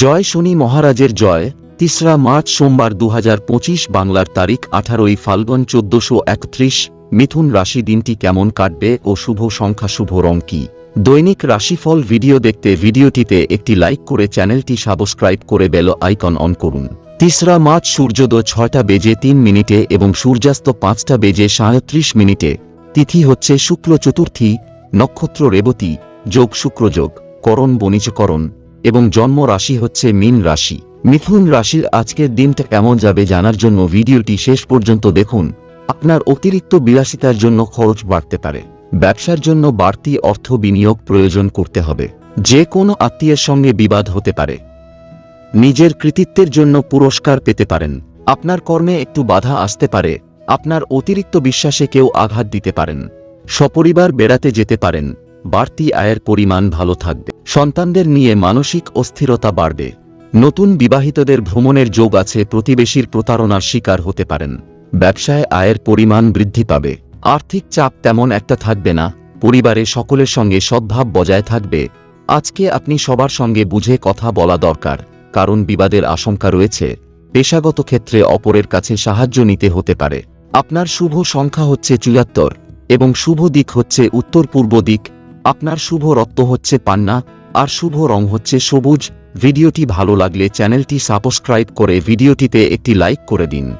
জয় শনি মহারাজের জয়, তিসরা মার্চ সোমবার দু হাজার পঁচিশ বাংলার তারিখ আঠারোই ফাল্গুন চোদ্দশো একত্রিশ, মিথুন রাশি দিনটি কেমন কাটবে ও শুভ সংখ্যা শুভ রং কি? দৈনিক রাশিফল ভিডিও দেখতে ভিডিওটিতে একটি লাইক করে চ্যানেলটি সাবস্ক্রাইব করে বেল আইকন অন করুন। তিসরা মার্চ সূর্যোদয় ছয়টা বেজে তিন মিনিটে এবং সূর্যাস্ত পাঁচটা বেজে সাঁত্রিশ মিনিটে। তিথি হচ্ছে শুক্ল চতুর্থী, নক্ষত্র রেবতী, যোগ শুক্রযোগ করণ বণিজকরণ। এবং জন্ম রাশি হচ্ছে মীন রাশি। মিথুন রাশির আজকের দিনটা কেমন যাবে জানার জন্য ভিডিওটি শেষ পর্যন্ত দেখুন। আপনার অতিরিক্ত বিলাসিতার জন্য খরচ বাড়তে পারে। ব্যবসার জন্য বাড়তি অর্থ বিনিয়োগ প্রয়োজন করতে হবে। যে কোনো আত্মীয়ের সঙ্গে বিবাদ হতে পারে। নিজের কৃতিত্বের জন্য পুরস্কার পেতে পারেন। আপনার কর্মে একটু বাধা আসতে পারে। আপনার অতিরিক্ত বিশ্বাসে কেউ আঘাত দিতে পারেন। সপরিবার বেড়াতে যেতে পারেন। বাড়তি আয়ের পরিমাণ ভালো থাকবে। সন্তানদের নিয়ে মানসিক অস্থিরতা বাড়বে। নতুন বিবাহিতদের ভ্রমণের যোগ আছে, প্রতিবেশীর প্রতারণার শিকার হতে পারেন। ব্যবসায় আয়ের পরিমাণ বৃদ্ধি পাবে। আর্থিক চাপ তেমন একটা থাকবে না। পরিবারে সকলের সঙ্গে সদ্ভাব বজায় থাকবে। আজকে আপনি সবার সঙ্গে বুঝে কথা বলা দরকার, কারণ বিবাদের আশঙ্কা রয়েছে। পেশাগত ক্ষেত্রে অপরের কাছে সাহায্য নিতে হতে পারে। আপনার শুভ সংখ্যা হচ্ছে চুয়াত্তর এবং শুভ দিক হচ্ছে উত্তর পূর্ব দিক আপনার শুভ রত্ন হচ্ছে পান্না, আর শুভ রং হচ্ছে সবুজ। ভিডিওটি ভালো লাগলে চ্যানেলটি সাবস্ক্রাইব করে ভিডিওটিতে একটি লাইক করে দিন।